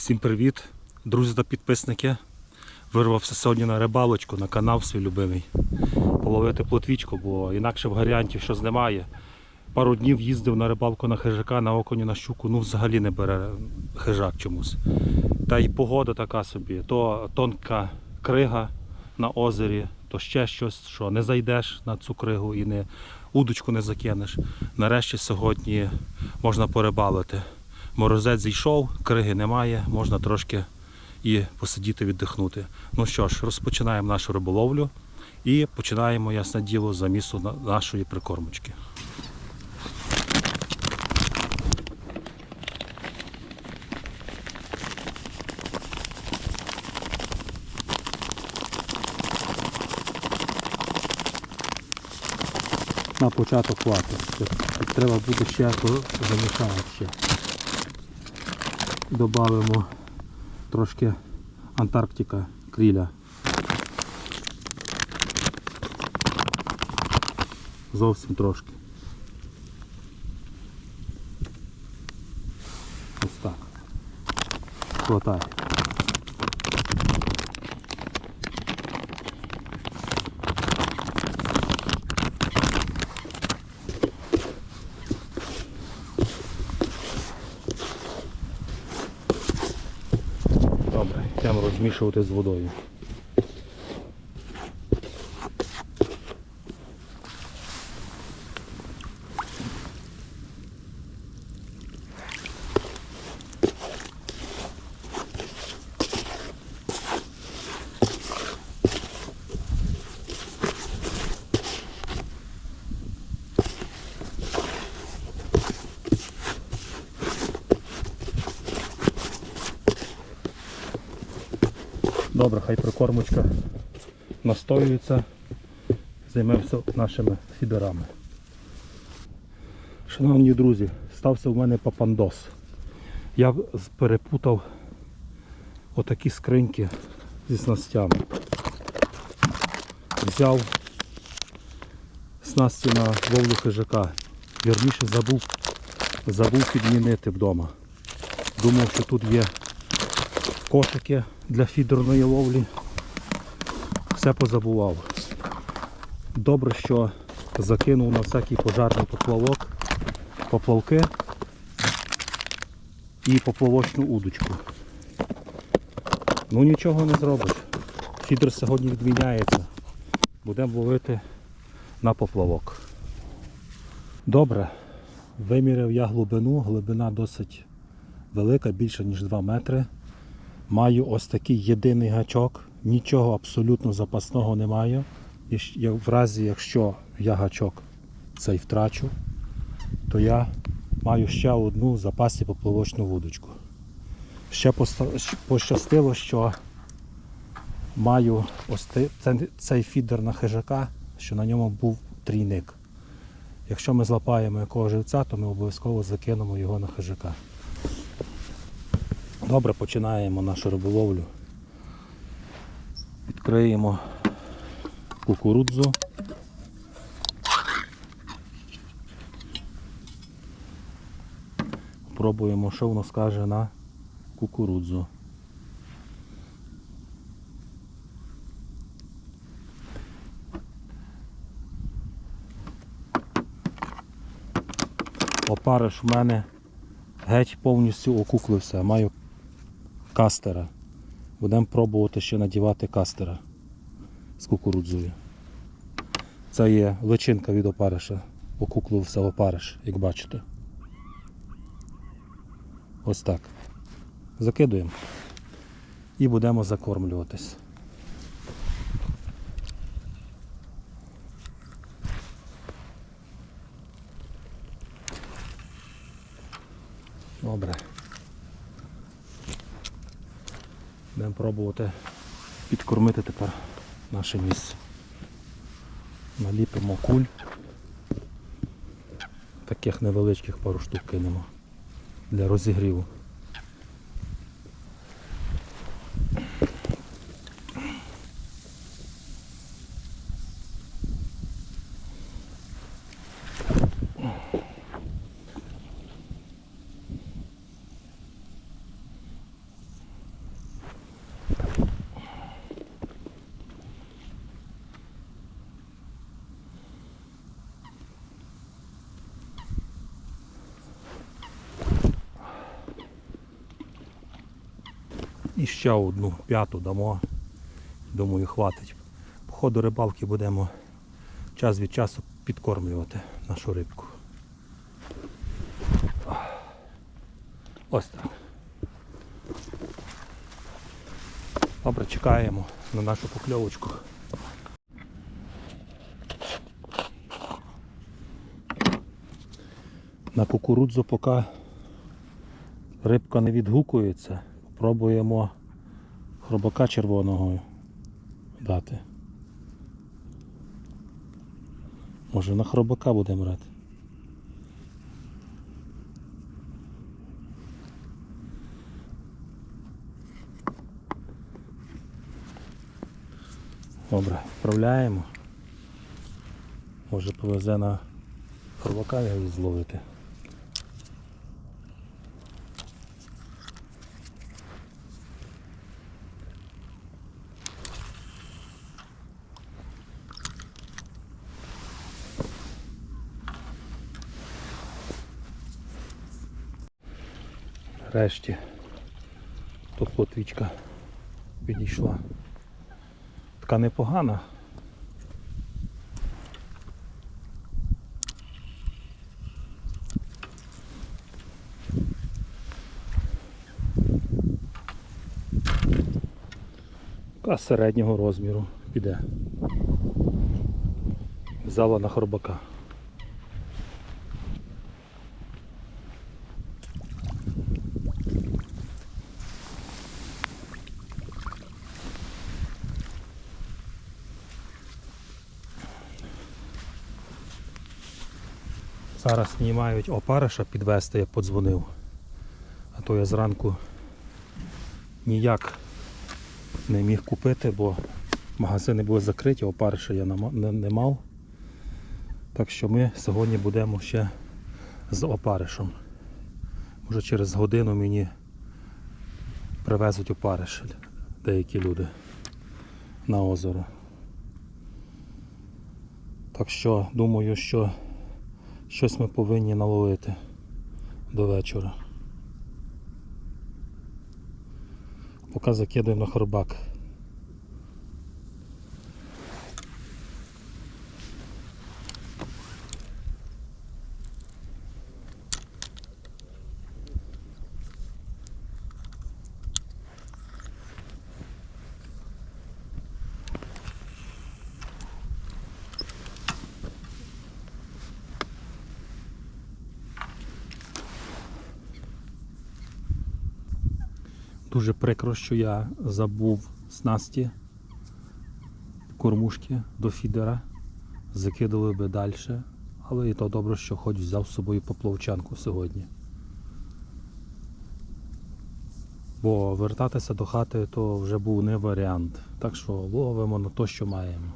Всім привіт, друзі та підписники. Вирвався сьогодні на рибалочку на канал свій любимий. Половити плотвічку, бо інакше в варіантів щось немає. Пару днів їздив на рибалку на хижака, на окуні, на щуку, ну взагалі не бере хижак чомусь. Та й погода така собі, то тонка крига на озері, то ще щось, що не зайдеш на цю кригу і не удочку не закинеш. Нарешті сьогодні можна порибалити. Морозець зійшов, криги немає, можна трошки і посидіти, віддихнути. Ну що ж, розпочинаємо нашу риболовлю і починаємо, ясне діло, замісу нашої прикормочки. На початок хватить. Треба буде ще замішати. Добавимо трошки Антарктика кріля. Зовсім трошки. Ось так. Хватає. Добре, йдемо розмішувати з водою. Добре, хай прикормочка настоюється. Займемося нашими фідерами. Шановні друзі, стався в мене папандос. Я перепутав отакі скриньки зі снастями. Взяв снасті на ловлю хижака. Вірніше забув, забув підмінити вдома. Думав, що тут є кошики для фідерної ловлі. Все позабував. Добре, що закинув на всякий пожарний поплавок, поплавки і поплавочну удочку. Ну нічого не зробиш. Фідер сьогодні відміняється. Будемо ловити на поплавок. Добре. Виміряв я глибину, глибина досить велика, більше ніж 2 метри. Маю ось такий єдиний гачок, нічого абсолютно запасного не маю. В разі, якщо я гачок цей втрачу, то я маю ще одну в запасі поплавочну вудочку. Ще пощастило, що маю ось цей фідер на хижака, що на ньому був трійник. Якщо ми злапаємо якого живця, то ми обов'язково закинемо його на хижака. Добре, починаємо нашу риболовлю. Відкриємо кукурудзу. Пробуємо, що воно скаже на кукурудзу. Опариш в мене геть повністю окуклився. Маю кастера. Будемо пробувати ще надівати кастера з кукурудзою. Це є личинка від опариша. Окуклився опариш, як бачите. Ось так. Закидуємо і будемо закормлюватись. Добре. Будемо пробувати підкормити тепер наше місце. Наліпимо куль. Таких невеличких пару штук кинемо для розігріву. І ще одну п'яту дамо. Думаю, хватить. По ходу рибалки будемо час від часу підкормлювати нашу рибку. Ось так. Добре, чекаємо на нашу покльовочку. На кукурудзу поки рибка не відгукується. Пробуємо хробака червоного дати. Може на хробака будемо брати. Добре, вправляємо. Може повезе на хробака його зловити. Решті тут плотвічка підійшла. Така непогана. Така середнього розміру піде. Взяла на хорбака. Зараз знімають опариша підвести, я подзвонив. А то я зранку ніяк не міг купити, бо магазини були закриті, опариша я не, мав. Так що ми сьогодні будемо ще з опаришем. Може через годину мені привезуть опариш деякі люди на озеро. Так що думаю, що щось ми повинні наловити до вечора. Поки закидуємо на хорбак. Дуже прикро, що я забув снасті кормушки до фідера. Закидали би далі. Але і то добре, що хоч взяв з собою поплавчанку сьогодні. Бо вертатися до хати то вже був не варіант. Так що ловимо на те, що маємо.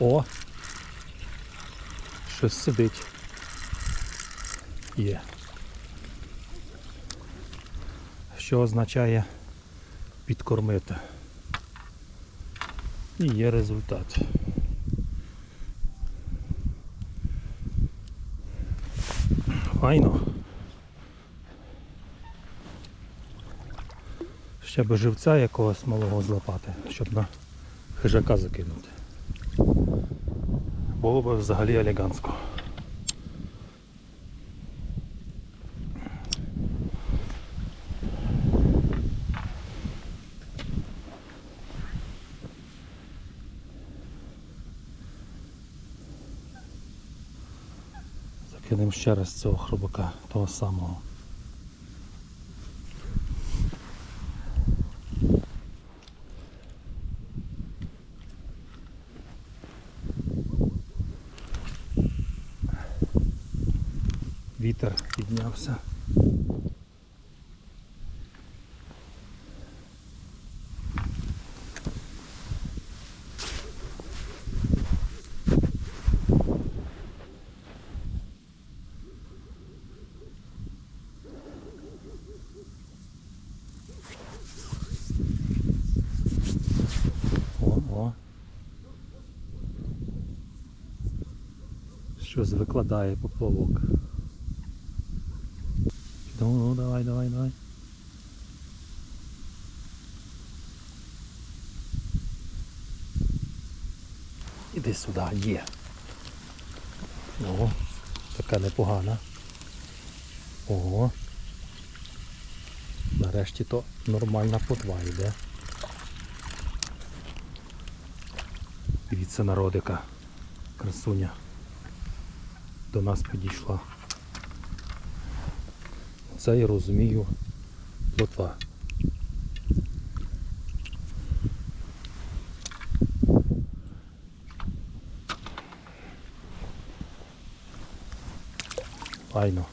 О! Щось сидить. Є. Що означає підкормити. І є результат. Файно. Ще би живця якогось малого злопати, щоб на хижака закинути. Було б взагалі елегантсько. Закинемо ще раз цього хробака, того самого. виїхало все. Щось викладає поплавок. Ну, ну, давай, давай, давай. Іди сюди, є. О, така непогана. Ого. Нарешті то нормальна плотва йде. Дивіться народика. Красуня. До нас підійшла. Це я розумію плотва. Файно.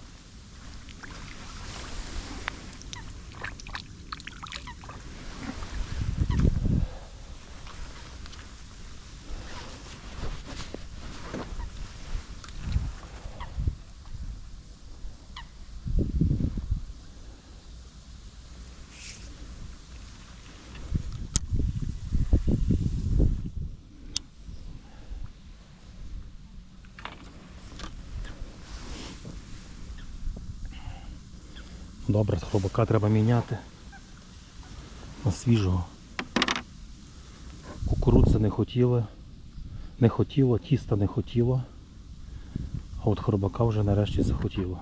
Добре, хробака треба міняти на свіжого. Кукурудзи не хотіли, не хотіло, тіста не хотіло, а от хробака вже нарешті захотіло.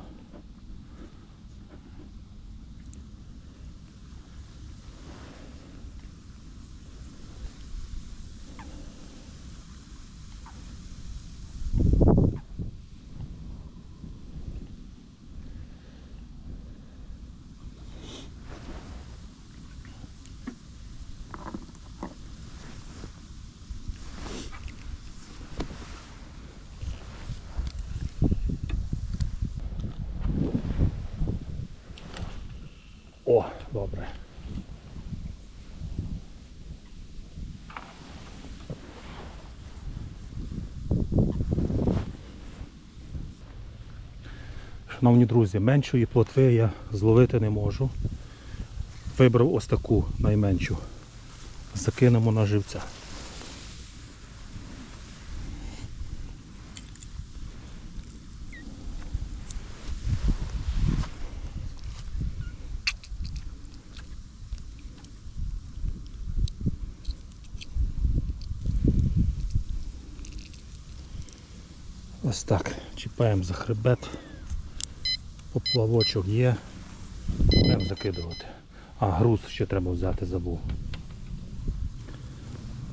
О, добре. Шановні друзі, меншої плотви я зловити не можу. Вибрав ось таку найменшу. Закинемо на живця. Ось так, чіпаємо за хребет. Поплавочок є. Будемо закидувати. А, груз ще треба взяти, забув.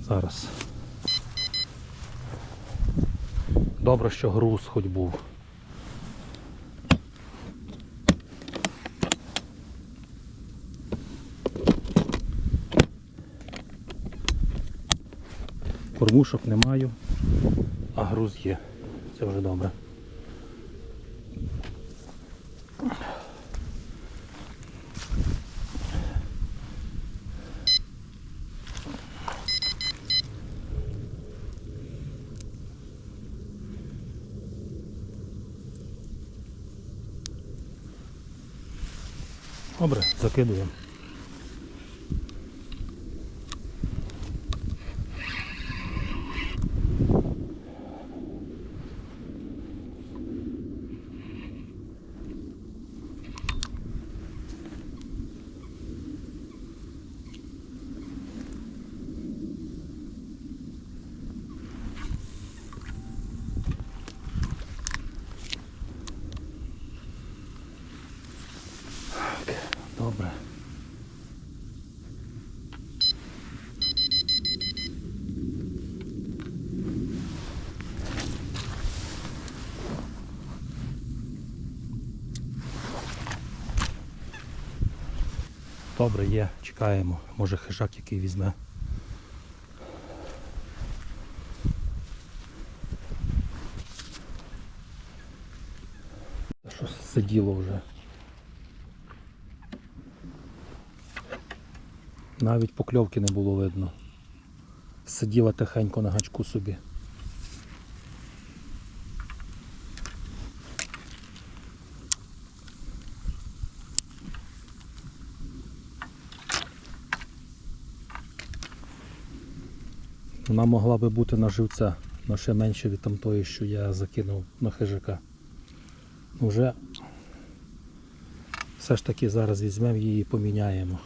Зараз. Добре, що груз хоч був. Кормушок не маю, а груз є. Це вже добре. Добре, закидуємо. Так, Добре. Добре, є, чекаємо. Може хижак який візьме. Що сиділо вже. Навіть покльовки не було видно. Сиділа тихенько на гачку собі. Вона могла би бути на живця але ще менше від тамтої, що я закинув на хижака. Уже все ж таки зараз візьмемо її і поміняємо.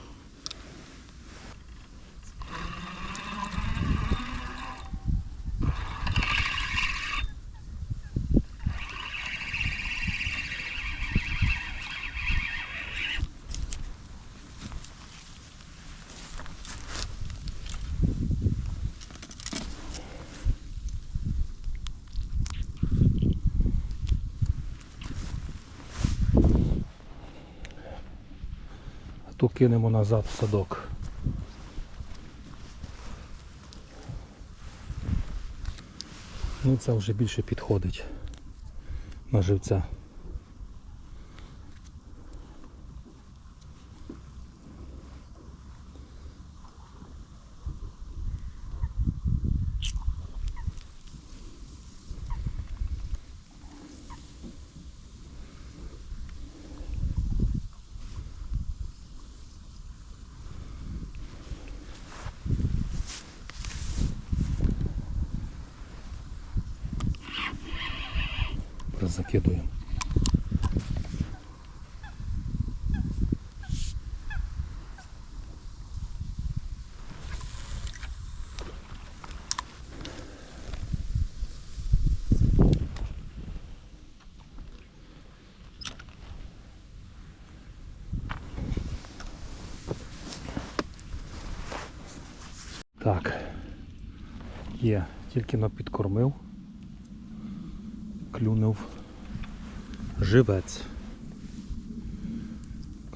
Ту кинемо назад в садок. Ну це вже більше підходить на живця. Закидуємо. Так, є, тільки но підкормив, клюнув живець.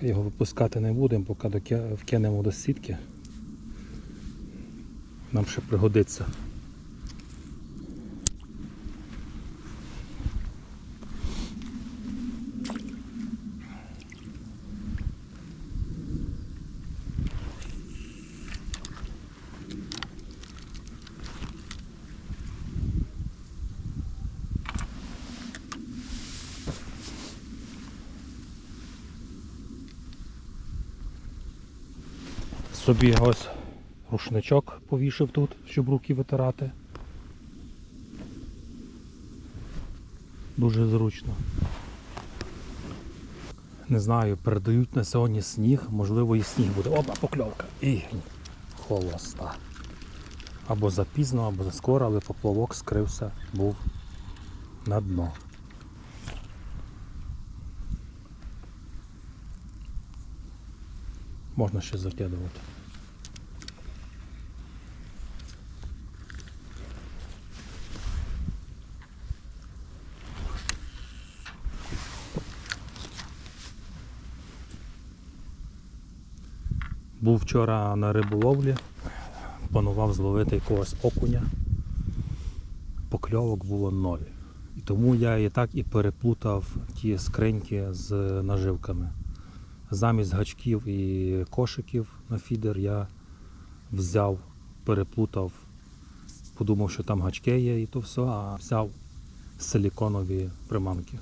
Його випускати не будемо, поки вкинемо до сітки. Нам ще пригодиться. Собі ось рушничок повішив тут, щоб руки витирати. Дуже зручно. Не знаю, передають на сьогодні сніг, можливо і сніг буде. Опа, покльовка. І холоста. Або запізно, або заскоро, але поплавок скрився, був на дно. Можна ще закидувати. Був вчора на риболовлі, планував зловити якогось окуня. Покльовок було ноль. І тому я і так і переплутав ті скриньки з наживками. Замість гачків і кошиків на фідер я взяв, переплутав, подумав, що там гачки є і то все, а взяв силіконові приманки.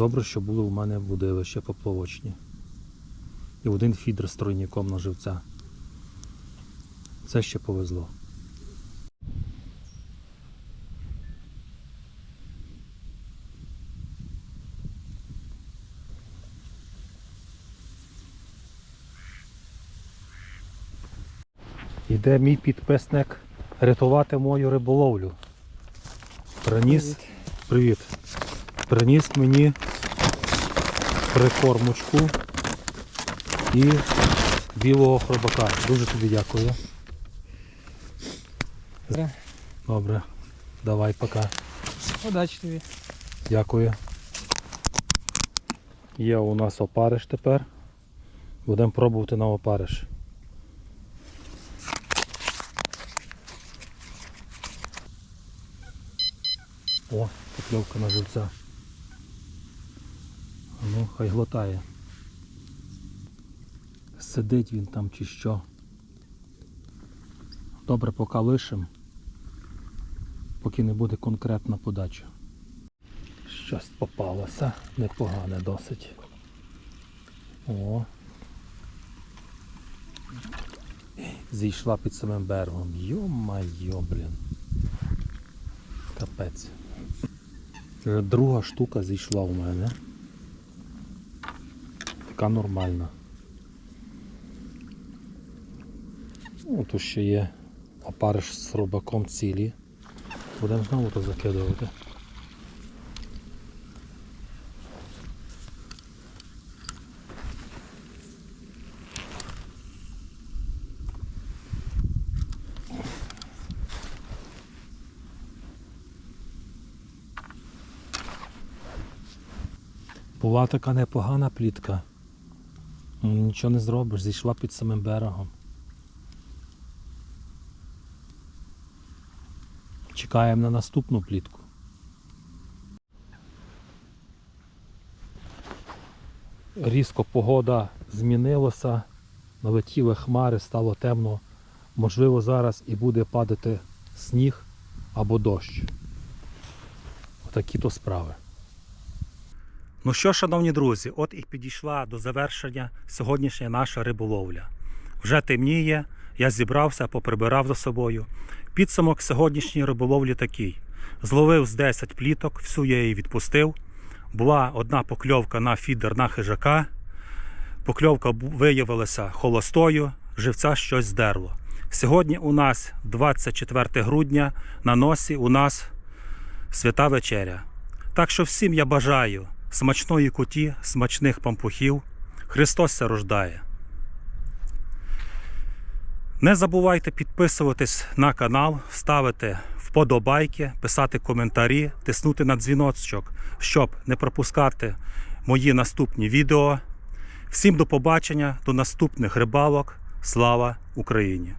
Добре, що були у мене будилища поплавочні. І один фідер з тройником на живця. Це ще повезло. Іде мій підписник рятувати мою риболовлю. Приніс. Привіт. Приніс мені прикормочку і білого хробака. Дуже тобі дякую. Добре. Давай пока. Удачі тобі. Дякую. Є у нас опариш тепер. Будемо пробувати на опариш. О, покльовка на живця. Ну, хай глотає. Сидить він там чи що. Добре, поки лишим, поки не буде конкретна подача. Щось попалося, непогане досить. О. Зійшла під самим берегом. Йо-майо, блін. Капець. Друга штука зійшла у мене. Така нормальна. Ну, ще є опариш з робаком цілі. Будемо знову то закидувати. Була така непогана плітка. Ну, Нічого не зробиш, зійшла під самим берегом. Чекаємо на наступну плітку. Різко погода змінилася, налетіли хмари, стало темно. Можливо, зараз і буде падати сніг або дощ. Отакі то справи. Ну що, шановні друзі, от і підійшла до завершення сьогоднішня наша риболовля. Вже темніє, я зібрався, поприбирав за собою. Підсумок сьогоднішньої риболовлі такий: зловив з 10 пліток, всю я її відпустив. Була одна покльовка на фідер на хижака. Покльовка виявилася холостою, живця щось здерло. Сьогодні у нас 24 грудня, на носі у нас свята вечеря. Так що всім я бажаю смачної куті, смачних пампухів. Христос се рождає. Не забувайте підписуватись на канал, ставити вподобайки, писати коментарі, тиснути на дзвіночок, щоб не пропускати мої наступні відео. Всім до побачення, до наступних рибалок. Слава Україні!